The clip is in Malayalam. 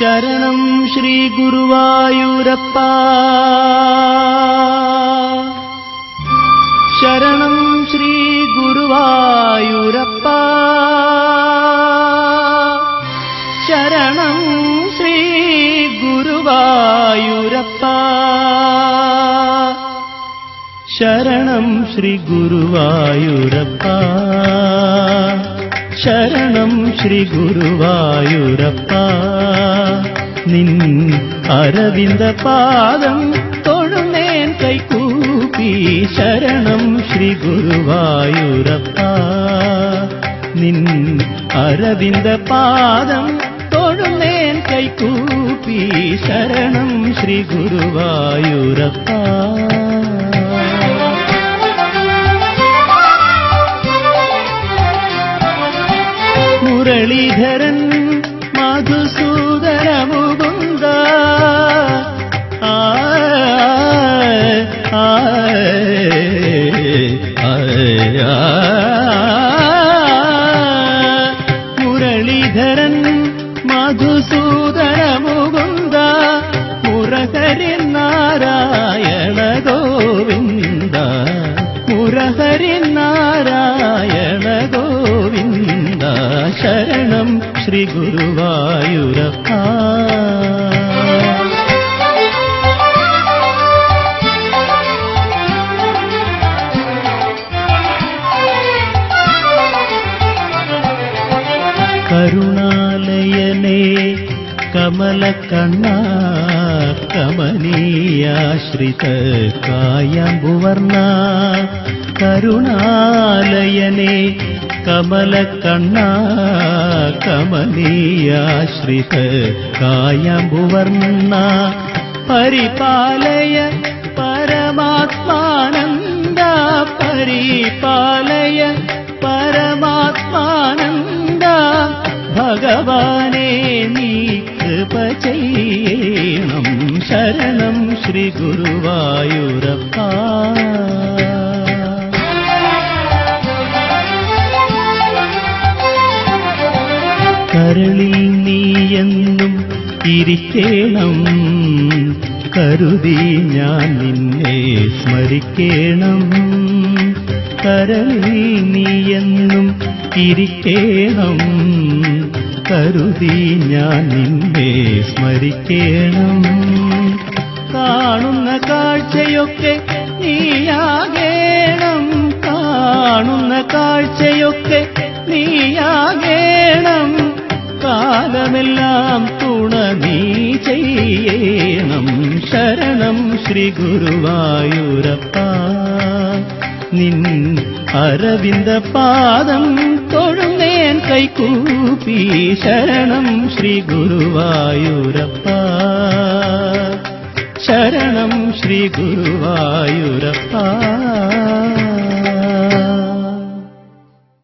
ശരണം ശ്രീ ഗുരുവായൂരപ്പ. ശരണം ശ്രീ ഗുരുവായൂരപ്പ. ശരണം ശ്രീ ഗുരുവായൂരപ്പ. ശരണം ശ്രീ ഗുരുവായൂരപ്പ. ശരണം ശ്രീ ഗുരുവായൂരപ്പ. നിൻ അരവിന്ദ പാദം തൊഴുന്നേൻ കൈകൂപ്പി ശരണം ശ്രീ ഗുരുവായൂരപ്പ നിൻ അരവിന്ദ പാദം തൊഴുന്നേൻ കൈകൂപ്പി ശരണം ശ്രീ ഗുരുവായൂരപ്പ മുരളീധരൻ മധുസൂദന മുകുന്ദ മുരഹരി നാരായണ ഗോവിന്ദ മുരഹരി നാരായണ ഗോവിന്ദ ശരണം ശ്രീ ഗുരുവായൂരപ്പ. കരുണാലയനേ കമലക്കണ്ണ കമനീയാശ്രിത കായമ്പുവർണ കരുണാലയനേ കണ്ണ കമനീയാശ്രിത കായമ്പുവർണ പരിപാലയ പരമാത്മാനന്ദ പരിപാലയ പരമാത്മാനന്ദ ഭഗവാനെ നീ കൃപ ചെയ്യണം. ശരണം ശ്രീ ഗുരുവായൂരപ്പ. കരളിൽ നീയെന്നും ഇരിക്കേണം. കരുതി ഞാൻ നിന്നെ സ്മരിക്കേണം. കരളിൽ നീയെന്നും ഇരിക്കേണം. കരുതി ഞാൻ നിന്നെ സ്മരിക്കേണം. കാണുന്ന കാഴ്ചയൊക്കെ നീയാകേണം. കാണുന്ന കാഴ്ചയൊക്കെ നീയാകേണം. കാലമെല്ലാം തുണ നീ ചെയ്യണം. ശരണം ശ്രീ ഗുരുവായൂരപ്പ. നിൻ അരവിന്ദ പാദം കൈകൂപ്പി ശരണം ശ്രീ ഗുരുവായൂരപ്പ. ശരണം ശ്രീ ഗുരുവായൂരപ്പ.